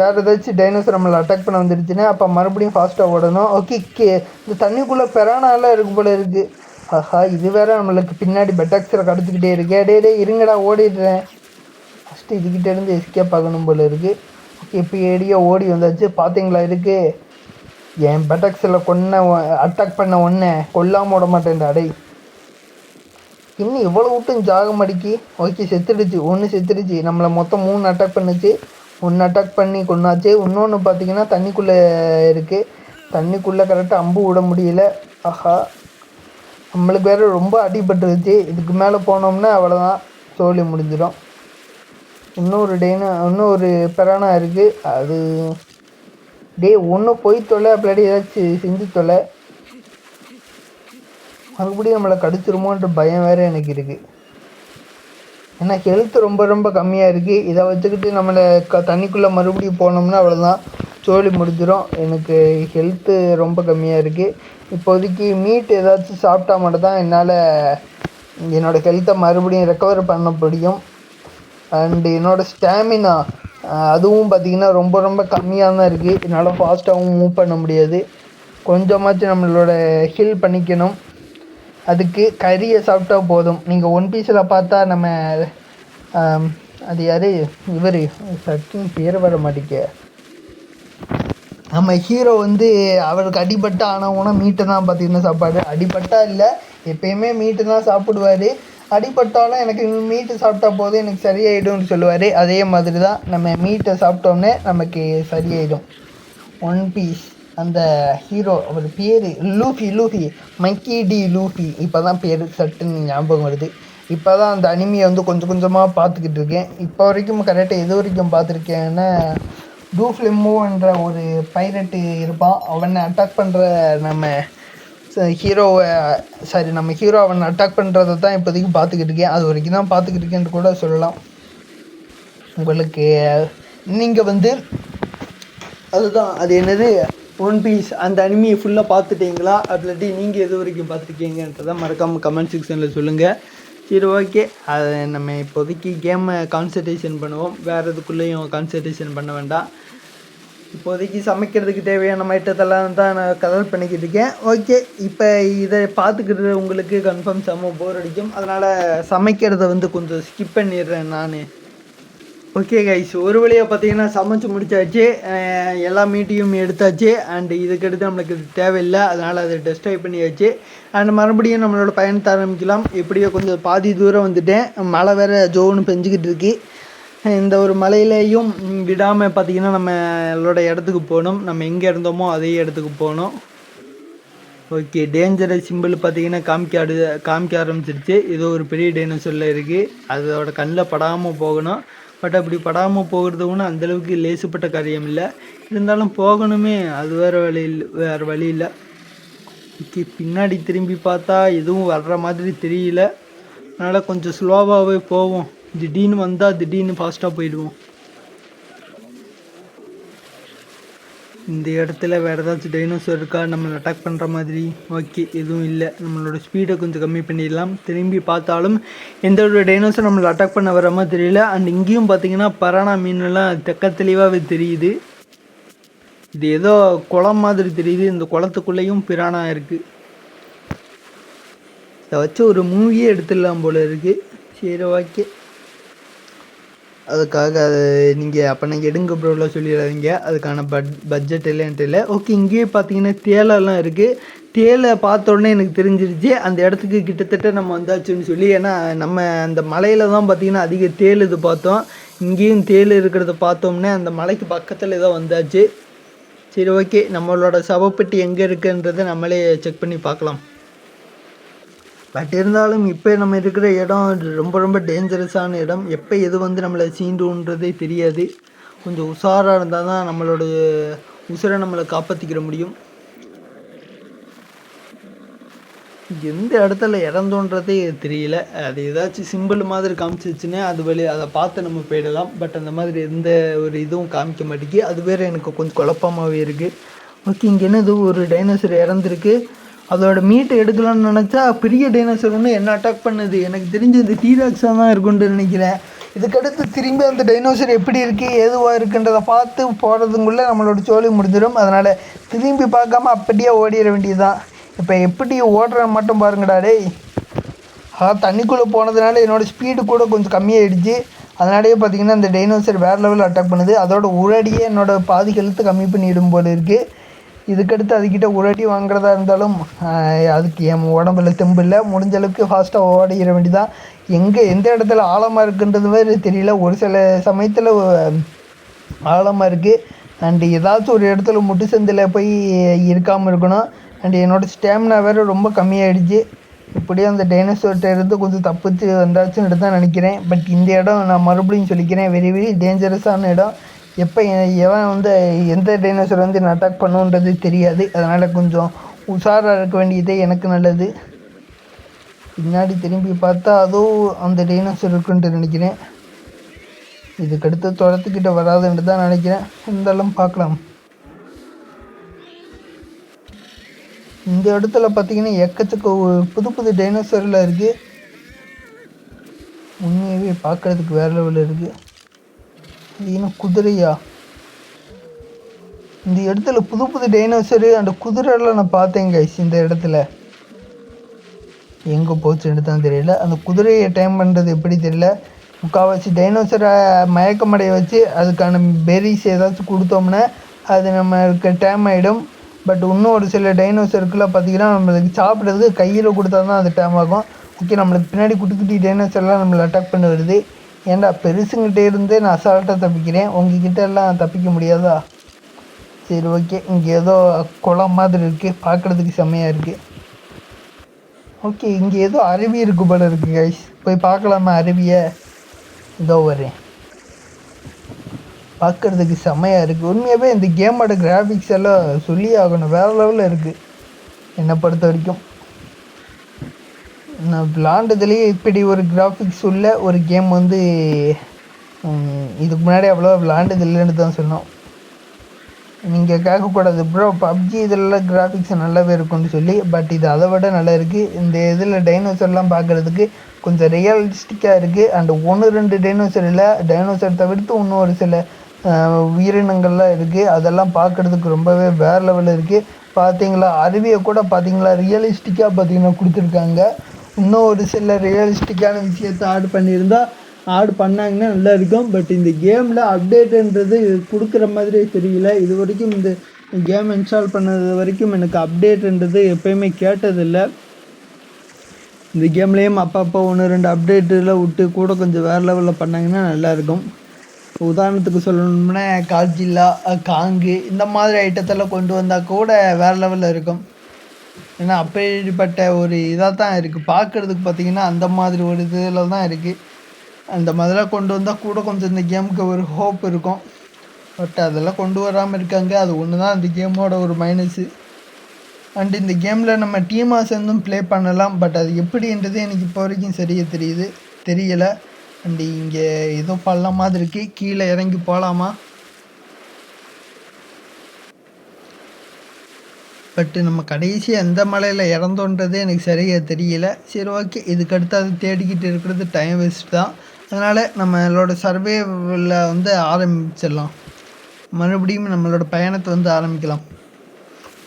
வேறு ஏதாச்சும் டைனோசர் நம்மளை அட்டாக் பண்ண வந்துடுச்சுன்னா அப்போ மறுபடியும் ஃபாஸ்ட்டாக ஓடணும். ஓகே கே இந்த தண்ணிக்குள்ளே பெறானாலாம் இருக்கு போல இருக்குது ஆஹா இது வேறு நம்மளுக்கு பின்னாடி பெட்டாக்ஸரை கடத்துக்கிட்டே இருக்கே. டே டே இருங்கடா ஓடிடுறேன். ஃபஸ்ட்டு இதுக்கிட்டேருந்து எஸ்கேப் ஆகணும் போல இருக்குது ஓகே இப்போ ஏடியோ ஓடி வந்தாச்சு. பார்த்தீங்களா இருக்கு என் பெட்டக்ஸில் கொன்ன அட்டாக் பண்ண ஒன்றை கொல்லாமல் விட மாட்டேன் அடை இன்னும் இவ்வளோ விட்டும் ஜாகம் அடிக்கி ஓகே செத்துடுச்சு ஒன்று செத்துடுச்சு. நம்மளை மொத்தம் மூணு அட்டாக் பண்ணுச்சு. ஒன்று அட்டாக் பண்ணி கொண்டாச்சு இன்னொன்று பார்த்தீங்கன்னா தண்ணிக்குள்ளே இருக்குது தண்ணிக்குள்ளே கரெக்டாக அம்பு விட முடியல. ஆஹா. நம்மளுக்கு வேறு ரொம்ப அடிபட்டுருச்சு. இதுக்கு மேலே போனோம்னா அவ்வளோதான் தோழி முடிஞ்சிடும். இன்னொரு டேனா இன்னொரு பெரானா இருக்குது அது டே ஒன்று போய் தொலை அப்படி ஏதாச்சும் செஞ்சு தொலை மறுபடியும் நம்மளை கடிச்சிருமோன்ற பயம் வேறு எனக்கு இருக்குது ஏன்னா ஹெல்த் ரொம்ப ரொம்ப கம்மியாக இருக்குது இதை வச்சுக்கிட்டு நம்மளை க தண்ணிக்குள்ளே மறுபடியும் போனோம்னா அவ்வளோதான் சோழி முடிஞ்சிடும் எனக்கு ஹெல்த்து ரொம்ப கம்மியாக இருக்குது இப்போதைக்கு மீட் ஏதாச்சும் சாப்பிட்டா மட்டும் தான் என்னால் என்னோடய ஹெல்த்தை மறுபடியும் ரெக்கவர் பண்ண முடியும். அண்டு என்னோடய ஸ்டாமினா அதுவும் பார்த்திங்கன்னா ரொம்ப ரொம்ப கம்மியாக தான் இருக்குது என்னால் ஃபாஸ்ட்டாகவும் மூவ் பண்ண முடியாது. கொஞ்சமாச்சும் நம்மளோட ஹில் பண்ணிக்கணும். அதுக்கு கறியை சாப்பிட்டா போதும். நீங்கள் ஒன் பீஸில் பார்த்தா நம்ம அது யார்? இவர். சட்டின் பேர் வர மாட்டேங்க நம்ம ஹீரோ வந்து அவருக்கு அடிபட்டா ஆனால் உணவு மீட்டு தான் பார்த்தீங்கன்னா சாப்பாடு. அடிபட்டா இல்லை எப்பயுமே மீட்டு தான் சாப்பிடுவார். அடிபட்டாலும் எனக்கு மீட்டு சாப்பிட்டா போதும் எனக்கு சரியாயிடும்னு சொல்லுவார். அதே மாதிரி தான் நம்ம மீட்டை சாப்பிட்டோம்னே நமக்கு சரியாயிடும். ஒன் பீஸ் அந்த ஹீரோ அவர் பேர் Luffy Luffy Monkey D Luffy. இப்போ தான் பேர் சட்டுன்னு ஞாபகம் வருது. இப்போ தான் அந்த அனிமியை வந்து கொஞ்சம் கொஞ்சமாக பார்த்துக்கிட்டு இருக்கேன். இப்போ வரைக்கும் கரெக்டாக எது வரைக்கும் பார்த்துருக்கேன்னா டூஃப்லிம்மோன்ற ஒரு பைரட்டு இருப்பான். அவனை அட்டாக் பண்ணுற நம்ம ஹீரோவை சாரி uh, நம்ம ஹீரோ அவனை அட்டாக் பண்ணுறதை தான் இப்போதைக்கு பார்த்துக்கிட்டு இருக்கேன். அது வரைக்கும் தான் பார்த்துக்கிட்டு இருக்கேன்னு கூட சொல்லலாம். உங்களுக்கு uh, நீங்கள் வந்து அதுதான் அது என்னது? ஒன் பீஸ் அந்த அனிமியை ஃபுல்லாக பார்த்துட்டீங்களா? இல்லாட்டி நீங்கள் எது வரைக்கும் பார்த்துருக்கீங்கன்றதை மறக்காமல் கமெண்ட் செக்ஷனில் சொல்லுங்கள் சரி ஓகே அதை நம்ம இப்போதைக்கு கேமை கான்சன்ட்ரேஷன் பண்ணுவோம். வேறு எதுக்குள்ளேயும் கான்சன்ட்ரேஷன் பண்ண வேண்டாம். இப்போதைக்கு சமைக்கிறதுக்கு தேவையான ஐட்டத்தெல்லாம் தான் நான் கலர் பண்ணிக்கிட்டு இருக்கேன். ஓகே இப்போ இதை பார்த்துக்கிறது உங்களுக்கு கன்ஃபார்ம் செம்ம போர் அடிக்கும். அதனால் சமைக்கிறத வந்து கொஞ்சம் ஸ்கிப் பண்ணிடுறேன் நான். ஓகே கைஸ் ஒரு வழியாக பார்த்தீங்கன்னா சமைச்சு முடிச்சாச்சு. எல்லா மீட்டையும் எடுத்தாச்சு. அண்ட் இதுக்கடுத்து நம்மளுக்கு தேவையில்லை. அதனால் அதை டெஸ்ட் பண்ணியாச்சு. அண்ட் மறுபடியும் நம்மளோட பயணத்தை ஆரம்பிக்கலாம். எப்படியோ கொஞ்சம் பாதி தூரம் வந்துட்டேன். மழை வேறு ஜோன்னு பெஞ்சிக்கிட்டு இருக்கு. இந்த ஒரு மலையிலையும் விடாமல் பார்த்தீங்கன்னா நம்மளோட இடத்துக்கு போகணும். நம்ம எங்கே இருந்தோமோ அதே இடத்துக்கு போகணும். ஓகே டேஞ்சரஸ் சிம்பிள் பார்த்தீங்கன்னா காமிக்காடு காமிக்க ஆரம்பிச்சிருச்சு. ஏதோ ஒரு பெரிய டைனோசரில் இருக்குது அதோட கண்ணில் படாமல் போகணும். பட் அப்படி படாமல் போகிறது ஒன்றும் அந்தளவுக்கு லேசுப்பட்ட காரியம் இல்லை. இருந்தாலும் போகணுமே அது வேறு வழி இல்லை வேறு வழி இல்லை. ஓகே பின்னாடி திரும்பி பார்த்தா எதுவும் வர்ற மாதிரி தெரியல. அதனால் கொஞ்சம் ஸ்லோவாகவே போவோம். திடீர்னு வந்தால் திடீர்னு ஃபாஸ்ட்டாக போயிடுவோம். இந்த இடத்துல வேறு ஏதாச்சும் டைனோசர் இருக்கா? நம்மளை அட்டாக் பண்ணுற மாதிரி. ஓகே எதுவும் இல்லை. நம்மளோட ஸ்பீடை கொஞ்சம் கம்மி பண்ணிடலாம். திரும்பி பார்த்தாலும் எந்த ஒரு டைனோசர் நம்மளை அட்டாக் பண்ண வர மாதிரி தெரியல. அண்ட் இங்கேயும் பார்த்தீங்கன்னா பரானா மீன்லாம் தெக்க தெளிவாகவே தெரியுது. இது ஏதோ குளம் மாதிரி தெரியுது. இந்த குளத்துக்குள்ளேயும் பிரானா இருக்குது இதை வச்சு ஒரு மூவியே எடுத்துடலாம் போல இருக்குது சரி ஓகே அதுக்காக அது நீங்கள் அப்போ நீங்கள் எடுங்க ப்ரோலாம் சொல்லிடாதீங்க. அதுக்கான பட் பட்ஜெட் இல்லைன்ட்டு இல்லை. ஓகே இங்கேயே பார்த்தீங்கன்னா தேலெல்லாம் இருக்குது தேலை பார்த்த உடனே எனக்கு தெரிஞ்சிருச்சு. அந்த இடத்துக்கு கிட்டத்தட்ட நம்ம வந்தாச்சுன்னு சொல்லி ஏன்னா நம்ம அந்த மலையில் தான் பார்த்தீங்கன்னா அதிக தேல் இது பார்த்தோம். இங்கேயும் தேல் இருக்கிறத பார்த்தோம்னே அந்த மலைக்கு பக்கத்தில் ஏதோ வந்தாச்சு. சரி ஓகே நம்மளோட சவப்பெட்டி எங்கே இருக்குன்றதை நம்மளே செக் பண்ணி பார்க்கலாம். பட் இருந்தாலும் இப்போ நம்ம இருக்கிற இடம் ரொம்ப ரொம்ப டேஞ்சரஸான இடம். எப்போ எது வந்து நம்மளை சீண்டுன்றதே தெரியாது. கொஞ்சம் உஷாராக இருந்தால் தான் நம்மளோட உசுரை நம்மளை காப்பாற்றிக்கிற முடியும். எந்த இடத்துல இறந்தோன்றதே தெரியல. அது ஏதாச்சும் சிம்பிள் மாதிரி காமிச்சிச்சுன்னா அது வழி அதை பார்த்து நம்ம போயிடலாம். பட் அந்த மாதிரி எந்த ஒரு இதுவும் காமிக்க மாட்டேங்கி அது வேறு எனக்கு கொஞ்சம் குழப்பமாகவே இருக்குது ஓகே இங்கே என்னது? ஒரு டைனோசர் இறந்துருக்கு. அதோட மீட்டை எடுக்கலாம்னு நினச்சா பெரிய டைனோசர் ஒன்று என்ன அட்டாக் பண்ணுது? எனக்கு தெரிஞ்சு இது டீராக்ஸாக தான் இருக்கும்னு நினைக்கிறேன். இதுக்கடுத்து திரும்பி அந்த டைனோசர் எப்படி இருக்குது எதுவாக இருக்குன்றதை பார்த்து போகிறதுக்குள்ளே நம்மளோட சோழி முடிஞ்சிடும். அதனால் திரும்பி பார்க்காம அப்படியே ஓடிட வேண்டியதுதான். இப்போ எப்படி ஓடுற மட்டும் பாருங்கடா டேய். ஆ தண்ணிக்குள்ளே போனதுனால என்னோடய ஸ்பீடு கூட கொஞ்சம் கம்மியாயிடுச்சு. அதனாலேயே பார்த்தீங்கன்னா இந்த டைனோசர் வேறு லெவலில் அட்டாக் பண்ணுது. அதோட உரடியே என்னோட பாதி கழுத்து கம்மி பண்ணிடும் போல இருக்குது இதுக்கடுத்து அதுக்கிட்ட உரடி வாங்குறதா இருந்தாலும் அதுக்கு என் உடம்புல தெம்பு இல்லை. முடிஞ்ச அளவுக்கு ஃபாஸ்ட்டாக ஓடிட வேண்டிதான் எங்கே எந்த இடத்துல ஆழமாக இருக்குன்றது மாதிரி தெரியல. ஒரு சில சமயத்தில் ஆழமாக இருக்குது அண்டு ஏதாச்சும் ஒரு இடத்துல முட்டு சந்தில் போய் இருக்காமல் இருக்கணும். அண்டு என்னோடய ஸ்டாமினா வேறு ரொம்ப கம்மியாயிடுச்சு. இப்படியே அந்த டைனோசர்கிட்ட இருந்து கொஞ்சம் தப்பிச்சு வந்தாச்சுன்னு தான் நினைக்கிறேன். பட் இந்த இடம் நான் மறுபடியும் சொல்லிக்கிறேன். வெரி வெரி டேஞ்சரஸான இடம். எப்போ எவன் வந்து எந்த டைனோசர் வந்து என்ன அட்டாக் பண்ணுன்றது தெரியாது. அதனால் கொஞ்சம் உஷாராக இருக்க வேண்டியதே எனக்கு நல்லது. பின்னாடி திரும்பி பார்த்தா அதுவும் அந்த டைனோசர் இருக்குன்ட்டு நினைக்கிறேன். இதுக்கடுத்து துரத்துக்கிட்ட வராதுன்ட்டு தான் நினைக்கிறேன். இருந்தாலும் பார்க்கலாம். இந்த இடத்துல பார்த்தீங்கன்னா எக்கச்சக்க புது புது டைனோசரில் இருக்குது உண்மையாகவே பார்க்குறதுக்கு வேறு லெவலில் இருக்குது இது என்ன குதிரையா? இந்த இடத்துல புது புது டைனோசரு அந்த குதிரைலாம் நான் பார்த்தேன் கைஸ் இந்த இடத்துல. எங்கே போச்சுன்னு தான் தெரியல. அந்த குதிரையை டைம் பண்ணுறது எப்படி தெரியல. முக்கால்வாசி டைனோசரை மயக்கமடைய வச்சு அதுக்கான பெரிஸ் ஏதாச்சும் கொடுத்தோம்னா அது நம்மளுக்கு டைம் ஆகிடும் பட் இன்னும் ஒரு சில டைனோசருக்குலாம் பார்த்தீங்கன்னா நம்மளுக்கு சாப்பிட்றதுக்கு கையில் கொடுத்தா தான் அது டைம் ஆகும். ஓகே நம்மளுக்கு பின்னாடி குட்டி குட்டி டைனோசர் நம்மளை அட்டாக் பண்ண வருது. ஏன்டா பெருசுங்கிட்ட இருந்தே நான் அசால்ட்டாக தப்பிக்கிறேன்? உங்ககிட்ட எல்லாம் தப்பிக்க முடியாதா? சரி ஓகே இங்கே ஏதோ குளம் மாதிரி இருக்குது பார்க்குறதுக்கு செம்மையாக இருக்குது ஓகே இங்கே ஏதோ அருவி இருக்கு போல இருக்குது கைஸ் போய் பார்க்கலாமா அருவியை? இதோ வரேன். பார்க்குறதுக்கு செம்மையாக இருக்குது உண்மையாகவே இந்த கேமோட கிராஃபிக்ஸ் எல்லாம் சொல்லி ஆகணும். வேறு லெவலில் இருக்குது என்னை பொறுத்த வரைக்கும். நான் விளாண்டதுலேயே இப்படி ஒரு கிராஃபிக்ஸ் உள்ள ஒரு கேம் வந்து இதுக்கு முன்னாடி அவ்வளோ விளாண்டது இல்லைன்னு தான் சொன்னோம் நீங்கள் கேட்கக்கூடாது ப்ரோ பப்ஜி இதெல்லாம் கிராஃபிக்ஸ் நல்லாவே இருக்கும்னு சொல்லி பட் இது அதை விட நல்லா இருக்குது இந்த இதில் டைனோசர்லாம் பார்க்குறதுக்கு கொஞ்சம் ரியலிஸ்டிக்காக இருக்குது அண்ட் ஒன்று ரெண்டு டைனோசர் இல்லை டைனோசர் தவிர்த்து இன்னும் ஒரு சில உயிரினங்கள்லாம் இருக்குது அதெல்லாம் பார்க்குறதுக்கு ரொம்பவே வேறு லெவலில் இருக்குது பார்த்தீங்களா அருவியை கூட பார்த்தீங்களா ரியலிஸ்டிக்காக பார்த்தீங்கன்னா கொடுத்துருக்காங்க. இன்னும் ஒரு சில ரியலிஸ்டிக்கான விஷயத்த ஆட் பண்ணியிருந்தா ஆட் பண்ணாங்கன்னா நல்லா இருக்கும். பட் இந்த கேமில் அப்டேட்டுன்றது கொடுக்குற மாதிரி தெரியல. இது வரைக்கும் இந்த கேம் இன்ஸ்டால் பண்ணது வரைக்கும் எனக்கு அப்டேட்டுன்றது எப்பயுமே கேட்டதில்லை. இந்த கேம்லேயும் அப்பப்போ ஒன்று ரெண்டு அப்டேட்டில் விட்டு கூட கொஞ்சம் வேறு லெவலில் பண்ணாங்கன்னா நல்லாயிருக்கும் உதாரணத்துக்கு சொல்லணும்னா கால்ஜில்லா காங்கு இந்த மாதிரி ஐட்டத்தெல்லாம் கொண்டு வந்தால் கூட வேறு லெவலில் இருக்கும். ஏன்னா அப்படிப்பட்ட ஒரு இதாக தான் இருக்குது பார்க்குறதுக்கு பார்த்தீங்கன்னா அந்த மாதிரி ஒரு இதில் தான் இருக்குது அந்த மாதிரிலாம் கொண்டு வந்தால் கூட கொஞ்சம் இந்த கேமுக்கு ஒரு ஹோப் இருக்கும். பட் அதெல்லாம் கொண்டு வராமல் இருக்காங்க. அது ஒன்று தான் அந்த கேமோட ஒரு மைனஸு. அண்ட் இந்த கேமில் நம்ம டீமாக சேர்ந்தும் ப்ளே பண்ணலாம். பட் அது எப்படின்றது எனக்கு இப்போ வரைக்கும் சரியாக தெரியுது. தெரியலை. அண்ட் இங்கே ஏதோ பள்ளம் மாதிரி இருக்குது கீழே இறங்கி போகலாமா? பட்டு நம்ம கடைசி எந்த மலையில் இறந்தோன்றதே எனக்கு சரியாக தெரியல. சரி ஓகே. இதுக்கு அடுத்து அது தேடிக்கிட்டு இருக்கிறது டைம் வேஸ்ட் தான். அதனால் நம்மளோட சர்வேவில் வந்து ஆரம்பிச்சிடலாம். மறுபடியும் நம்மளோட பயணத்தை வந்து ஆரம்பிக்கலாம்.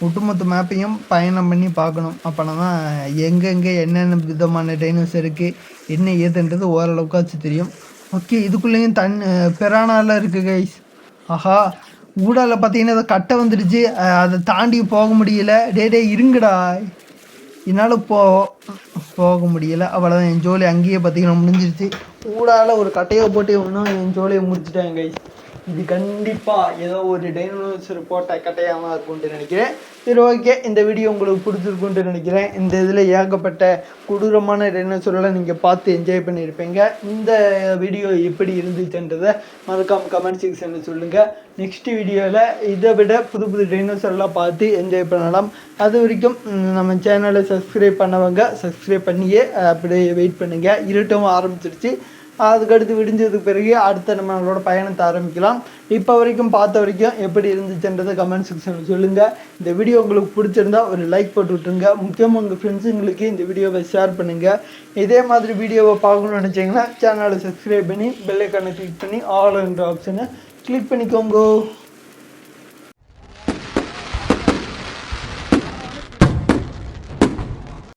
ஒட்டுமொத்த மேப்பையும் பயணம் பண்ணி பார்க்கணும். அப்போனா தான் எங்கெங்கே என்னென்ன விதமான டைனோஸ் இருக்குது என்ன ஏதுன்றது ஓரளவுக்காச்சும் தெரியும். ஓகே இதுக்குள்ளேயும் தன் பெரானாலாம் இருக்குது கைஸ் ஆஹா ஊடால பார்த்தீங்கன்னா அதை கட்டை வந்துடுச்சு. அதை தாண்டி போக முடியல. டே டே இருங்கடா. என்னால் போ போக முடியல. அவ்வளோதான் என் ஜோலி அங்கேயே பார்த்தீங்கன்னா முடிஞ்சிருச்சு. ஊடால ஒரு கட்டையை போட்டு ஒன்றும் என் ஜோலியை முடிச்சிட்டேன் கைஸ் இது கண்டிப்பாக ஏதோ ஒரு டைனோசர் போட்ட கட்டையாக தான் இருக்கும்னு நினைக்கிறேன். சரி ஓகே இந்த வீடியோ உங்களுக்கு பிடிச்சிருக்குன்ட்டு நினைக்கிறேன். இந்த இதில் ஏகப்பட்ட கொடூரமான டைனோசரெல்லாம் நீங்கள் பார்த்து என்ஜாய் பண்ணியிருப்பீங்க. இந்த வீடியோ எப்படி இருந்துச்சுன்றதை மறக்காமல் கமெண்ட் செக்ஷனில் சொல்லுங்கள் நெக்ஸ்ட் வீடியோவில் இதை விட புது புது டைனோசர்லாம் பார்த்து என்ஜாய் பண்ணலாம். அது வரைக்கும் நம்ம சேனலை சப்ஸ்கிரைப் பண்ணவங்க சப்ஸ்கிரைப் பண்ணியே அப்படியே வெயிட் பண்ணுங்கள் இருட்டவும் ஆரம்பிச்சிருச்சு. அதுக்கடுத்து விடிஞ்சதுக்கு பிறகு அடுத்த நம்மளோட பயணத்தை ஆரம்பிக்கலாம். இப்போ வரைக்கும் பார்த்த வரைக்கும் எப்படி இருந்துச்சுன்றதை கமெண்ட் செக்ஷனில் சொல்லுங்கள் இந்த வீடியோ உங்களுக்கு பிடிச்சிருந்தா ஒரு லைக் போட்டு விட்ருங்க முக்கியமாக உங்கள் ஃப்ரெண்ட்ஸுங்களுக்கு இந்த வீடியோவை ஷேர் பண்ணுங்கள் இதே மாதிரி வீடியோவை பார்க்கணும்னு நினச்சிங்கன்னா சேனலை சப்ஸ்கிரைப் பண்ணி பெல்லைக்கானை கிளிக் பண்ணி ஆல் என்ற ஆப்ஷனை கிளிக் பண்ணிக்கோங்க.